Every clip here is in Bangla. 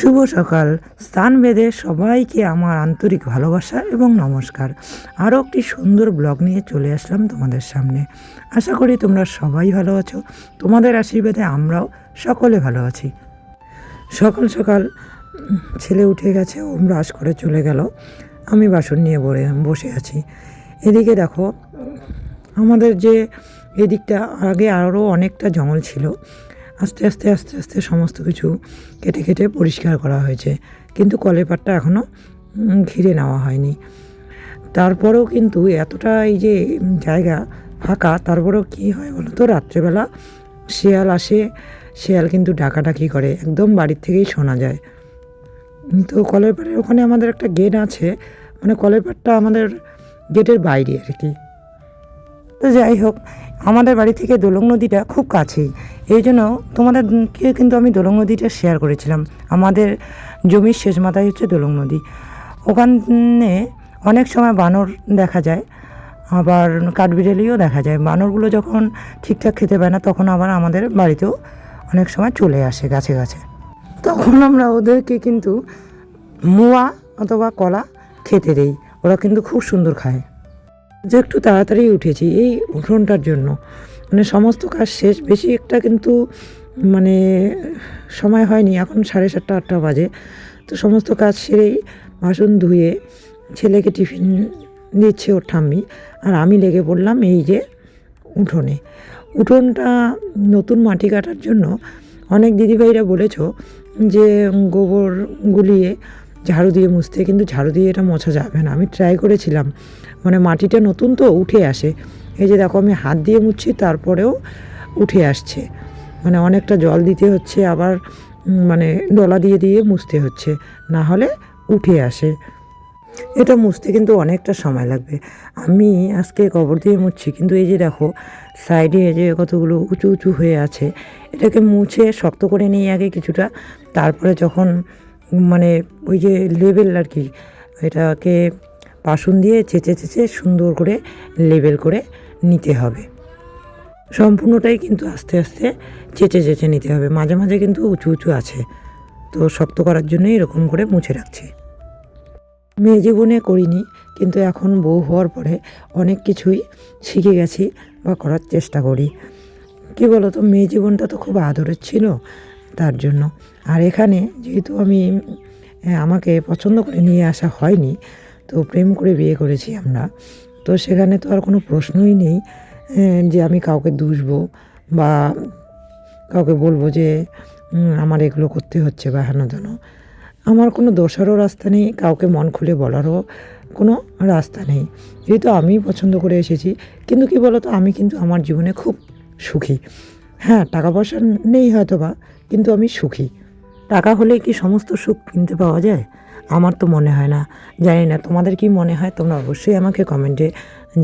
শুভ সকাল। স্থান বেঁধে সবাইকে আমার আন্তরিক ভালোবাসা এবং নমস্কার। আরও একটি সুন্দর ব্লগ নিয়ে চলে আসলাম তোমাদের সামনে। আশা করি তোমরা সবাই ভালো আছো। তোমাদের আশীর্বাদে আমরাও সকলে ভালো আছি। সকাল সকাল ছেলে উঠে গেছে, ও ব্রাশ করে চলে গেল। আমি বাসন নিয়ে বসে বসে আছি। এদিকে দেখো, আমাদের যে এদিকটা আগে আরও অনেকটা জঙ্গল ছিল। আস্তে আস্তে আস্তে আস্তে সমস্ত কিছু কেটে কেটে পরিষ্কার করা হয়েছে। কিন্তু কলের পাটটা এখনও ঘিরে নেওয়া হয়নি। তারপরেও কিন্তু এতটা এই যে জায়গা ফাঁকা, তারপরেও কী হয় বলো তো? রাত্রেবেলা শেয়াল আসে, শেয়াল কিন্তু ডাকাডাকি করে, একদম বাড়ির থেকেই শোনা যায়। তো কলের পাড়ের ওখানে আমাদের একটা গেট আছে মানে কলের পাড়টা আমাদের গেটের বাইরে আর কি। তো যাই হোক, আমাদের বাড়ি থেকে দোলং নদীটা খুব কাছেই। এই জন্য তোমাদেরকে কিন্তু আমি দোলং নদীটা শেয়ার করেছিলাম। আমাদের জমির শেষ মাথায় হচ্ছে দোলং নদী। ওখানে অনেক সময় বানর দেখা যায়, আবার কাঠবিড়ালিও দেখা যায়। বানরগুলো যখন ঠিকঠাক খেতে পায় না, তখন আবার আমাদের বাড়িতেও অনেক সময় চলে আসে গাছে গাছে। তখন আমরা ওদেরকে কিন্তু মুয়া অথবা কলা খেতে দেই। ওরা কিন্তু খুব সুন্দর খায়। যে একটু তাড়াতাড়ি উঠেছি এই উঠোনটার জন্য। মানে সমস্ত কাজ শেষ, বেশি একটা কিন্তু মানে সময় হয়নি। এখন সাড়ে সাতটা, আটটা বাজে। তো সমস্ত কাজ সেরেই বাসন ধুয়ে ছেলেকে টিফিন দিচ্ছে ওর ঠাম্মি। আর আমি লেগে পড়লাম এই যে উঠোনে। উঠোনটা নতুন মাটি কাটার জন্য অনেক দিদিভাইরা বলেছ যে গোবর গুলিয়ে ঝাড়ু দিয়ে মুছতে, কিন্তু ঝাড়ু দিয়ে এটা মোছা যাবে না। আমি ট্রাই করেছিলাম। মানে মাটিটা নতুন তো, উঠে আসে। এই যে দেখো, আমি হাত দিয়ে মুছছি, তারপরেও উঠে আসছে। মানে অনেকটা জল দিতে হচ্ছে, আবার মানে ডলা দিয়ে দিয়ে মুছতে হচ্ছে। না হলে উঠে আসে। এটা মুছতে কিন্তু অনেকটা সময় লাগবে। আমি আজকে কবর দিয়ে মুছছি, কিন্তু এই যে দেখো সাইডে যে কতগুলো উঁচু উঁচু হয়ে আছে, এটাকে মুছে শক্ত করে নিয়ে আগে কিছুটা, তারপরে যখন মানে ওই যে লেবেল আর কি, এটাকে বাসন দিয়ে চেঁচে চেঁচে সুন্দর করে লেবেল করে নিতে হবে। সম্পূর্ণটাই কিন্তু আস্তে আস্তে চেঁচে চেঁচে নিতে হবে। মাঝে মাঝে কিন্তু উঁচু উঁচু আছে। তো শক্ত করার জন্য এরকম করে মুছে রাখছি। মেয়ে জীবনে করিনি, কিন্তু এখন বউ হওয়ার পরে অনেক কিছুই শিখে গেছি বা করার চেষ্টা করি। কী বলো তো মেয়ে জীবনটা তো খুব আদরের ছিল তার জন্য। আর এখানে যেহেতু আমি আমাকে পছন্দ করে নিয়ে আসা হয়নি, তো প্রেম করে বিয়ে করেছি আমরা, তো সেখানে তো আর কোনো প্রশ্নই নেই যে আমি কাউকে দুষবো বা কাউকে বলব যে আমার এগুলো করতে হচ্ছে বা হেন তেন। আমার কোনো দোষারও রাস্তা নেই, কাউকে মন খুলে বলারও কোনো রাস্তা নেই। যেহেতু আমি পছন্দ করে এসেছি, কিন্তু কি বলতো, আমি কিন্তু আমার জীবনে খুব সুখী। হ্যাঁ টাকা পয়সা নেই হয়তো বা কিন্তু আমি সুখী। টাকা হলে কি সমস্ত সুখ কিনতে পাওয়া যায়? আমার তো মনে হয় না। জানি না, তোমাদের কি মনে হয়? তোমরা অবশ্যই আমাকে কমেন্টে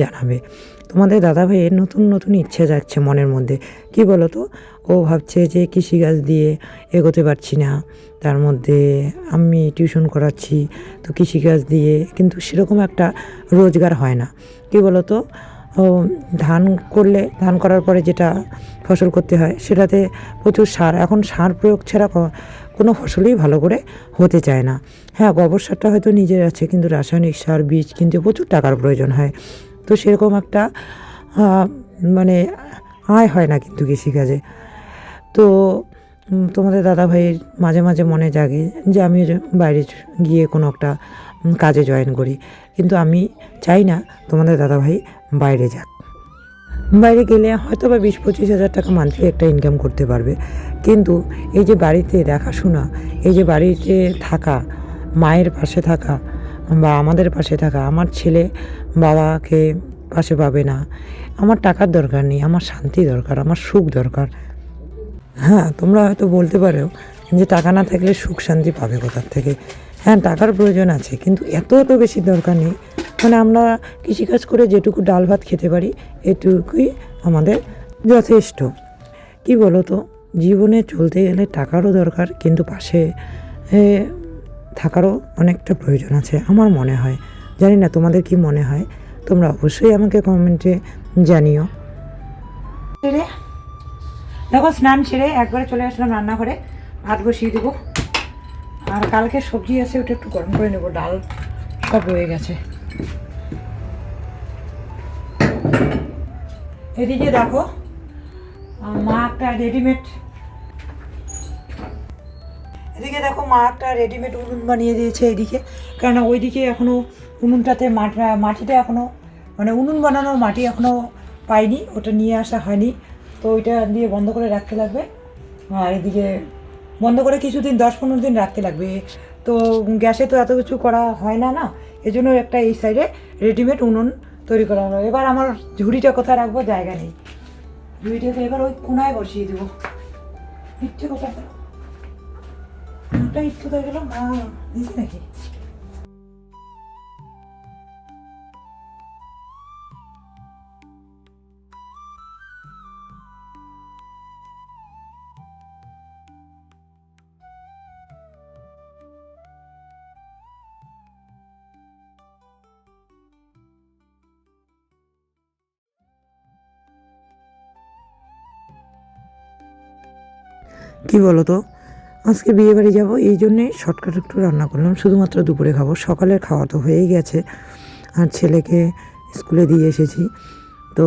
জানাবে। তোমাদের দাদা ভাইয়ের নতুন নতুন ইচ্ছে যাচ্ছে মনের মধ্যে। কি বলো তো ও ভাবছে যে কৃষিকাজ দিয়ে এগোতে পারছি না। তার মধ্যে আমি টিউশন করাচ্ছি, তো কৃষিকাজ দিয়ে, কিন্তু সেরকম একটা রোজগার হয় না। কি বলো তো ধান করলে, ধান করার পরে যেটা ফসল করতে হয়, সেটাতে প্রচুর সার। এখন সার প্রয়োগ ছাড়া কোনো ফসলই ভালো করে হতে চায় না। হ্যাঁ গোবর সারটা হয়তো নিজের আছে, কিন্তু রাসায়নিক সার, বীজ, কিনতে প্রচুর টাকার প্রয়োজন হয়। তো সেরকম একটা মানে আয় হয় না কিন্তু কৃষিকাজে। তো তোমাদের দাদা ভাইয়ের মাঝে মাঝে মনে জাগে যে আমি বাইরে গিয়ে কোনো একটা কাজে জয়েন করি। কিন্তু আমি চাই না তোমাদের দাদা ভাই বাইরে যাক বাইরে গেলে হয়তো বা বিশ পঁচিশ হাজার টাকা মান্থলি একটা ইনকাম করতে পারবে। কিন্তু এই যে বাড়িতে দেখাশোনা, এই যে বাড়িতে থাকা, মায়ের পাশে থাকা বা আমাদের পাশে থাকা, আমার ছেলে বাবাকে পাশে পাবে না, আমার টাকার দরকার নেই, আমার শান্তি দরকার, আমার সুখ দরকার। হ্যাঁ তোমরা হয়তো বলতে পারো যে টাকা না থাকলে সুখ শান্তি পাবে কোথার থেকে? হ্যাঁ টাকার প্রয়োজন আছে, কিন্তু এত এত বেশি দরকার নেই। মানে আমরা কৃষিকাজ করে যেটুকু ডাল ভাত খেতে পারি, এটুকুই আমাদের যথেষ্ট। কি বলো তো জীবনে চলতে গেলে টাকারও দরকার, কিন্তু পাশে থাকারও অনেকটা প্রয়োজন আছে, আমার মনে হয়। জানি না তোমাদের কি মনে হয়, তোমরা অবশ্যই আমাকে কমেন্টে জানিও। দেখো স্নান সেরে একবারে চলে আসলাম রান্নাঘরে, ভাত বসিয়ে দেবো। আর কালকে সবজি আছে, ওটা একটু গরম করে নেব, ডাল সব রয়ে গেছে। এদিকে দেখো মা একটা রেডিমেড এদিকে দেখো মা একটা রেডিমেড উনুন বানিয়ে দিয়েছে এদিকে। কেননা ওইদিকে এখনও উনুনটাতে মাটি মাটিটা এখনও মানে উনুন বানানোর মাটি এখনও পাইনি, ওটা নিয়ে আসা হয়নি। তো ওইটা দিয়ে বন্ধ করে রাখতে লাগবে। আর এদিকে বন্ধ করে কিছুদিন, দশ পনেরো দিন রাখতে লাগবে। তো গ্যাসে তো এত কিছু করা হয় না না? এজন্য একটা এই সাইডে রেডিমেড উনুন তৈরি করা হলো। এবার আমার ঝুড়িটা কোথায় রাখব? জায়গা নেই। ঝুড়িটাকে এবার ওই কোনায় বসিয়ে দেবো। ইচ্ছে কোথায় একটু হয়ে গেল দিস নাকি? কি বলো তো আজকে বিয়ে বাড়ি যাব, এই জন্যে শর্টকাট একটু রান্না করলাম। শুধুমাত্র দুপুরে খাব। সকালের খাওয়া তো হয়েই গেছে। আর ছেলেকে স্কুলে দিয়ে এসেছি। তো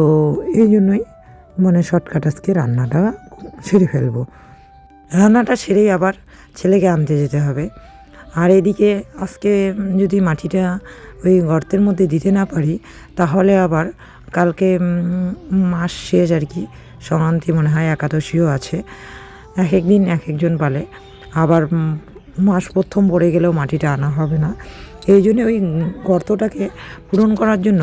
এই জন্যই মানে শর্টকাট আজকে রান্নাটা সেরে ফেলব। রান্নাটা সেরেই আবার ছেলেকে আনতে যেতে হবে। আর এদিকে আজকে যদি মাটিটা ওই গর্তের মধ্যে দিতে না পারি, তাহলে আবার কালকে মাস শেষ আর কি। সংক্রান্তি মনে হয় একাদশীও আছে। এক এক দিন এক একজন পালে। আবার মাস প্রথম পড়ে গেলেও মাটিটা আনা হবে না। এই জন্য ওই গর্তটাকে পূরণ করার জন্য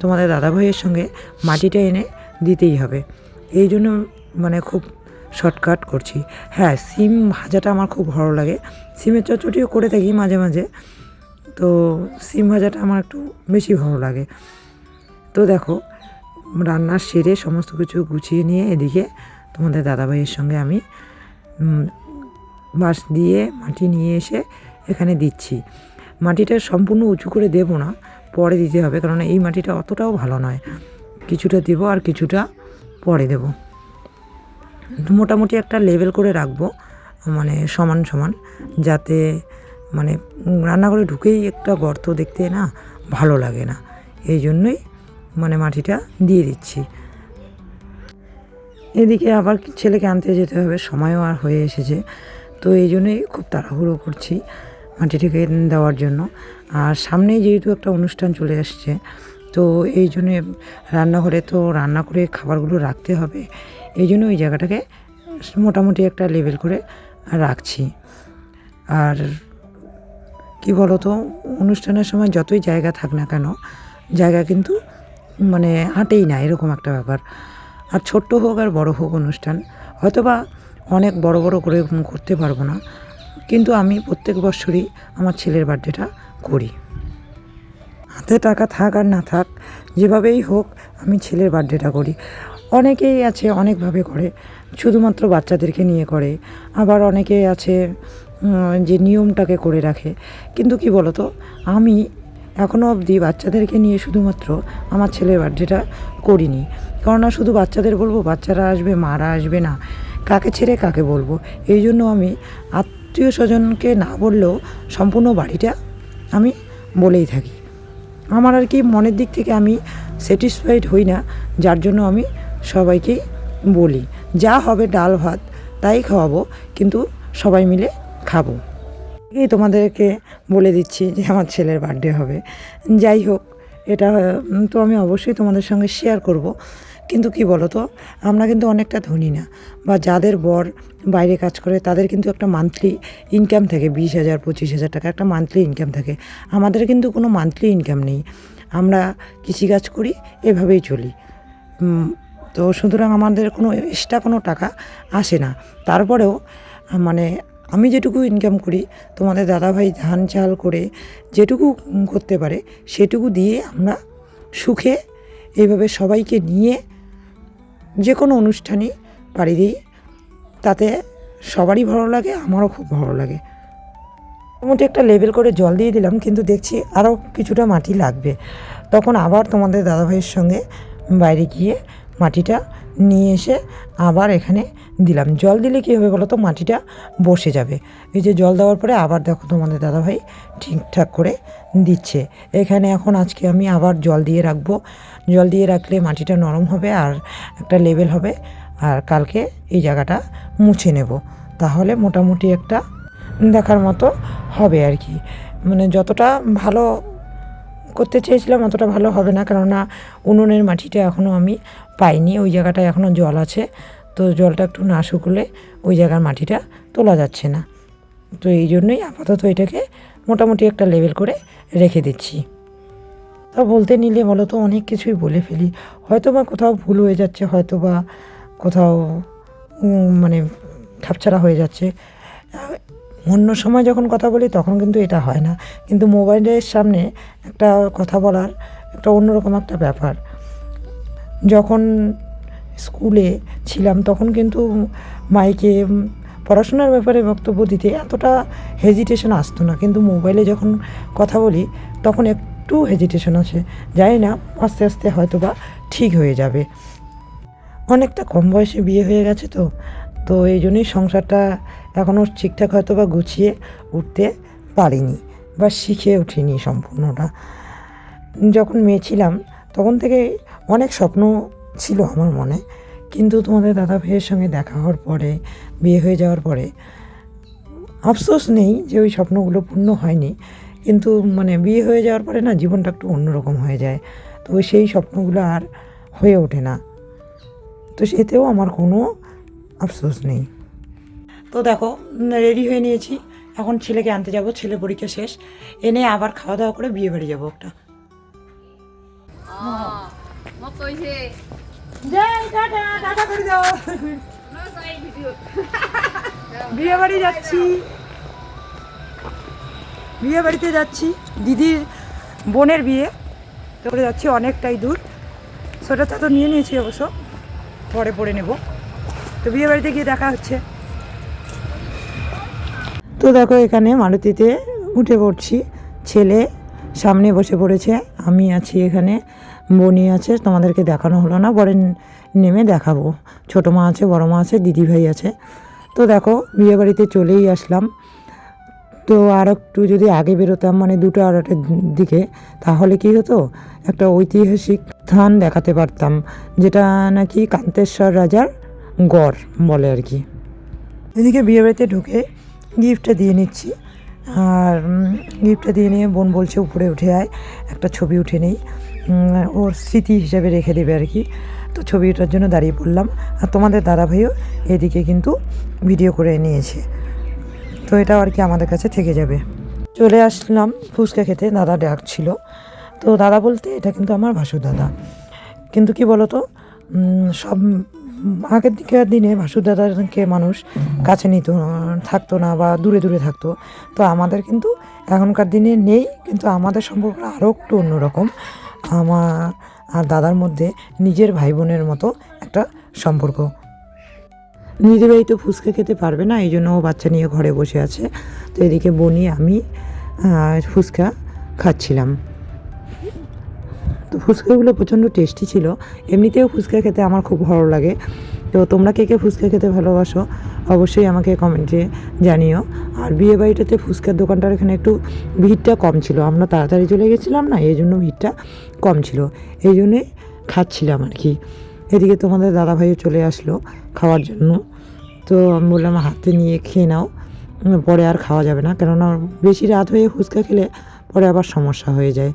তোমাদের দাদা ভাইয়ের সঙ্গে মাটিটা এনে দিতেই হবে। এই জন্য মানে খুব শর্টকাট করছি। হ্যাঁ সিম ভাজাটা আমার খুব ভালো লাগে। সিমের চচ্চটিও করে থাকি মাঝে মাঝে। তো সিম ভাজাটা আমার একটু বেশি ভালো লাগে। তো দেখো রান্নার সেরে সমস্ত কিছু গুছিয়ে নিয়ে এদিকে তোমাদের দাদাভাইয়ের সঙ্গে আমি বাঁশ দিয়ে মাটি নিয়ে এসে এখানে দিচ্ছি। মাটিটা সম্পূর্ণ উঁচু করে দেব না, পরে দিতে হবে, কারণ এই মাটিটা অতটাও ভালো নয়। কিছুটা দেব আর কিছুটা পরে দেব। মোটামুটি একটা লেভেল করে রাখব মানে সমান সমান, যাতে মানে রান্নাঘরে ঢুকেই একটা গর্ত দেখতে না ভালো লাগে না। এই জন্যই মানে মাটিটা দিয়ে দিচ্ছি। এদিকে আবার ছেলেকে আনতে যেতে হবে? সময়ও আর হয়ে এসেছে। তো এই জন্যই খুব তাড়াহুড়ো করছি মাটিটাকে দেওয়ার জন্য। আর সামনেই যেহেতু একটা অনুষ্ঠান চলে আসছে, তো এই জন্যে রান্নাঘরে তো রান্না করে খাবারগুলো রাখতে হবে। এই জন্য ওই জায়গাটাকে মোটামুটি একটা লেভেল করে রাখছি। আর কি বলো তো অনুষ্ঠানের সময় যতই জায়গা থাক না কেন, জায়গা কিন্তু মানে হাঁটেই না, এরকম একটা ব্যাপার। আর ছোট্ট হোক আর বড় হোক অনুষ্ঠান, হয়তোবা অনেক বড় বড় করে করতে পারব না, কিন্তু আমি প্রত্যেক বছরই আমার ছেলের বার্থডেটা করি। হাতে টাকা থাক আর না থাক, যেভাবেই হোক আমি ছেলের বার্থডেটা করি। অনেকেই আছে অনেকভাবে করে, শুধুমাত্র বাচ্চাদেরকে নিয়ে করে, আবার অনেকেই আছে যে নিয়মটাকে করে রাখে। কিন্তু কি বলতো, আমি এখনও অবধি বাচ্চাদেরকে নিয়ে শুধুমাত্র আমার ছেলের বার্থডেটা করিনি। কেননা শুধু বাচ্চাদের বলব, বাচ্চারা আসবে, মারা আসবে না। কাকে ছেড়ে কাকে বলব? এই জন্য আমি আত্মীয় স্বজনকে না বললেও সম্পূর্ণ বাড়িটা আমি বলেই থাকি। আমার আর কি মনের দিক থেকে আমি স্যাটিসফাইড হই না, যার জন্য আমি সবাইকেই বলি, যা হবে ডাল ভাত তাই খাওয়াবো, কিন্তু সবাই মিলে খাব। এই তোমাদেরকে বলে দিচ্ছি যে আমার ছেলের বার্থডে হবে। যাই হোক, এটা তো আমি অবশ্যই তোমাদের সঙ্গে শেয়ার করব। কিন্তু কি বলো তো আমরা কিন্তু অনেকটা ধনী না। বা যাদের বর বাইরে কাজ করে, তাদের কিন্তু একটা মান্থলি ইনকাম থাকে, বিশ হাজার, পঁচিশ হাজার টাকা একটা মান্থলি ইনকাম থাকে। আমাদের কিন্তু কোনো মান্থলি ইনকাম নেই। আমরা কৃষিকাজ করি, এভাবেই চলি। তো সুতরাং আমাদের কোনো এক্সট্রা কোনো টাকা আসে না। তারপরেও মানে আমি যেটুকু ইনকাম করি, তোমাদের দাদাভাই ধান চাল করে যেটুকু করতে পারে, সেটুকু দিয়ে আমরা সুখে এইভাবে সবাইকে নিয়ে যে কোনো অনুষ্ঠানই পাড়ি দিই। তাতে সবারই ভালো লাগে, আমারও খুব ভালো লাগে। মোটামুটি একটা লেবেল করে জল দিয়ে দিলাম, কিন্তু দেখছি আরও কিছুটা মাটি লাগবে। তখন আবার তোমাদের দাদাভাইয়ের সঙ্গে বাইরে গিয়ে মাটিটা নিয়ে এসে আবার এখানে দিলাম। জল দিলে কী হবে বলো তো, মাটিটা বসে যাবে। এই যে জল দেওয়ার পরে আবার দেখো তোমাদের দাদাভাই ঠিকঠাক করে দিচ্ছে। এখানে এখন আজকে আমি আবার জল দিয়ে রাখব। জল দিয়ে রাখলে মাটিটা নরম হবে আর একটা লেভেল হবে। আর কালকে এই জায়গাটা মুছে নেব। তাহলে মোটামুটি একটা দেখার মতো হবে আর কি। মানে যতটা ভালো করতে চেয়েছিলাম অতটা ভালো হবে না, কেননা উনুনের মাটিটা এখনও আমি পাইনি, ওই জায়গাটায় এখনও জল আছে। তো জলটা একটু না শুকলে ওই জায়গার মাটিটা তোলা যাচ্ছে না। তো এই জন্যই আপাতত এটাকে মোটামুটি একটা লেভেল করে রেখে দিচ্ছি। তা বলতে নিলে বলো তো অনেক কিছুই বলে ফেলি। হয়তো বা কোথাও ভুল হয়ে যাচ্ছে হয়তো বা কোথাও মানে ঠাপছাড়া হয়ে যাচ্ছে। অন্য সময় যখন কথা বলি তখন কিন্তু এটা হয় না। কিন্তু মোবাইলের সামনে একটা কথা বলার একটা অন্যরকম একটা ব্যাপার। যখন স্কুলে ছিলাম তখন কিন্তু মাইকে পড়াশোনার ব্যাপারে বক্তব্য দিতে এতটা হেজিটেশন আসতো না। কিন্তু মোবাইলে যখন কথা বলি তখন একটু হেজিটেশন আসে। জানি না, আস্তে আস্তে হয়তো বা ঠিক হয়ে যাবে। অনেকটা কম বয়সে বিয়ে হয়ে গেছে তো। তো এই জন্যই সংসারটা এখনও ঠিকঠাক হয়তো বা গুছিয়ে উঠতে পারিনি বা শিখে উঠিনি সম্পূর্ণটা। যখন মেয়ে ছিলাম, তখন থেকে অনেক স্বপ্ন ছিল আমার মনে। কিন্তু তোমাদের দাদা ভাইয়ের সঙ্গে দেখা হওয়ার পরে, বিয়ে হয়ে যাওয়ার পরে, আফসোস নেই যে ওই স্বপ্নগুলো পূর্ণ হয়নি। কিন্তু মানে বিয়ে হয়ে যাওয়ার পরে না জীবনটা একটু অন্যরকম হয়ে যায়। তো সেই স্বপ্নগুলো আর হয়ে ওঠে না। তো সেতেও আমার কোনো আফসোস নেই। তো দেখো রেডি হয়ে নিয়েছি। এখন ছেলেকে আনতে যাব ছেলে পরীক্ষা শেষ। এনে আবার খাওয়া দাওয়া করে বিয়ে বাড়ি যাব একটা। বিয়ে বাড়ি যাচ্ছি। বিয়ে বাড়িতে যাচ্ছি, দিদির বোনের বিয়ে। তো যাচ্ছি অনেকটাই দূর। সোয়েটারটা তো নিয়ে নিয়েছি অবশ্য, পরে পরে নেব। তো বিয়ে বাড়িতে গিয়ে দেখা হচ্ছে। তো দেখো এখানে মারুতিতে উঠে পড়ছি। ছেলে সামনে বসে পড়েছে, আমি আছি এখানে, বনি আছে, তোমাদেরকে দেখানো হলো না, পরে নেমে দেখাবো। ছোটো মা আছে, বড় মা আছে দিদি ভাই আছে। তো দেখো বিয়ে বাড়িতে চলেই আসলাম। তো আর একটু যদি আগে বেরোতাম মানে দুটো আড়াটের দিকে, তাহলে কি হতো? একটা ঐতিহাসিক স্থান দেখাতে পারতাম, যেটা নাকি কান্তেশ্বর রাজার গড় বলে আর কি। এদিকে বিয়েবাড়িতে ঢুকে গিফটটা দিয়ে নিচ্ছি। আর গিফটটা দিয়ে নিয়ে বোন বলছে, উপরে উঠে আয়, একটা ছবি উঠে নেই। ওর স্মৃতি হিসেবে রেখে দেবে আর কি। তো ছবি ওঠার জন্য দাঁড়িয়ে পড়লাম। আর তোমাদের দাদা ভাইও এদিকে কিন্তু ভিডিও করে নিয়েছে। তো এটাও আর কি আমাদের কাছে থেকে যাবে। চলে আসলাম, ফুচকা খেতে দাদা ডাকছিল। তো দাদা বলতে এটা কিন্তু আমার ভাসুর দাদা। কিন্তু কি বলতো সব আগের দিকের দিনে ভাসুর দাদাকে মানুষ কাছে নিত, থাকতো না বা দূরে দূরে থাকতো। তো আমাদের কিন্তু এখনকার দিনে নেই, কিন্তু আমাদের সম্পর্কটা আরও একটু অন্যরকম। আমার আর দাদার মধ্যে নিজের ভাই বোনের মতো একটা সম্পর্ক। নিজের বাড়িতে ফুচকা খেতে পারবে না এই জন্য ও বাচ্চা নিয়ে ঘরে বসে আছে। তো এদিকে বনি, আমি ফুচকা খাচ্ছিলাম। তো ফুচকাগুলো প্রচণ্ড টেস্টি ছিল। এমনিতেও ফুচকা খেতে আমার খুব ভালো লাগে। তো তোমরা কে কে ফুচকা খেতে ভালোবাসো, অবশ্যই আমাকে কমেন্টে জানিও। আর বিয়ে বাড়িটাতে ফুচকার দোকানটার এখানে একটু ভিড়টা কম ছিল। আমরা তাড়াতাড়ি চলে গেছিলাম না এই জন্য ভিড়টা কম ছিল। এই জন্যে খাচ্ছিলাম আর কি। এদিকে তোমাদের দাদাভাইও চলে আসলো খাওয়ার জন্য। তো আমি বললাম, হাতে নিয়ে খেয়ে নাও। পরে আর খাওয়া যাবে না। কেননা বেশি রাত হয়ে ফুচকা খেলে পরে আবার সমস্যা হয়ে যায়।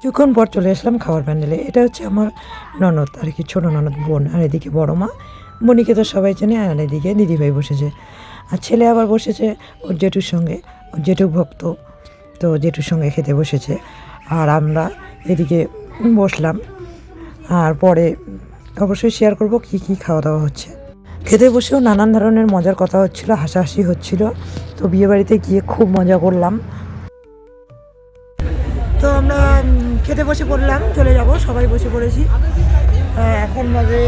কিছুক্ষণ পর চলে আসলাম খাবার প্যান্ডেলে, এটা হচ্ছে আমার ননদ আর কি, ছোটো ননদ বোন আর এদিকে বড় মা। বোনিকে তো সবাই চেনে আর এদিকে দিদিভাই বসেছে। আর ছেলে আবার বসেছে ওর জেঠুর সঙ্গে, ওর জেঠু ভক্ত, তো জেঠুর সঙ্গে খেতে বসেছে। আর আমরা এদিকে বসলাম। আর পরে অবশ্যই শেয়ার করব কি কি খাওয়া দাওয়া হচ্ছে। খেতে বসেও নানান ধরনের মজার কথা হচ্ছিল, হাসাহাসি হচ্ছিল। তো বিয়েবাড়িতে গিয়ে খুব মজা করলাম। তো আমরা খেতে বসে পড়লাম, চলে যাব, সবাই বসে পড়েছি। এখন বাজে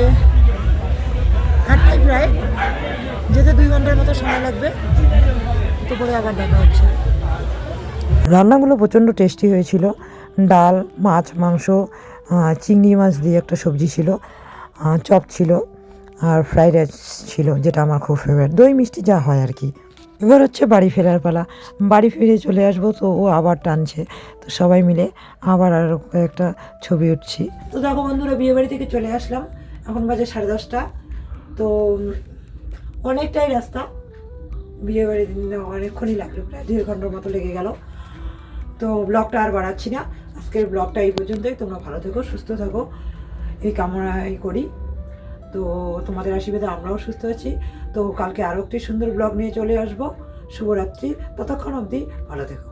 আটটায় প্রায়। যেতে দুই ঘণ্টার মতো সময় লাগবে। তো পরে আবার দেখা হচ্ছে। রান্নাগুলো প্রচণ্ড টেস্টি হয়েছিল। ডাল, মাছ, মাংস চিংড়ি মাছ দিয়ে একটা সবজি ছিল চপ ছিল আর ফ্রাইড রাইস ছিল, যেটা আমার খুব ফেভারিট দই মিষ্টি যা হয় আর কি। এবার হচ্ছে বাড়ি ফেরার পালা। বাড়ি ফিরে চলে আসব তো ও আবার টানছে। তো সবাই মিলে আবার আর একটা ছবি উঠছি। তো দেখো বন্ধুরা, বিয়ে বাড়ি থেকে চলে আসলাম। এখন বাজে সাড়ে দশটা। তো অনেকটাই রাস্তা। বিয়ে বাড়ি অনেকক্ষণই লাগল, প্রায় দেড় ঘণ্টার মতো লেগে গেল। তো ব্লগটা আর বাড়াচ্ছি না। আজকের ব্লগটা এই পর্যন্তই। তোমরা ভালো থেকো, সুস্থ থাকো। এই কামনাই করি। তো তোমাদের আশীর্বাদে আমরাও সুস্থ আছি। তো কালকে আরও একটি সুন্দর ব্লগ নিয়ে চলে আসব। শুভরাত্রি। ততক্ষণ অবধি ভালো থেকো।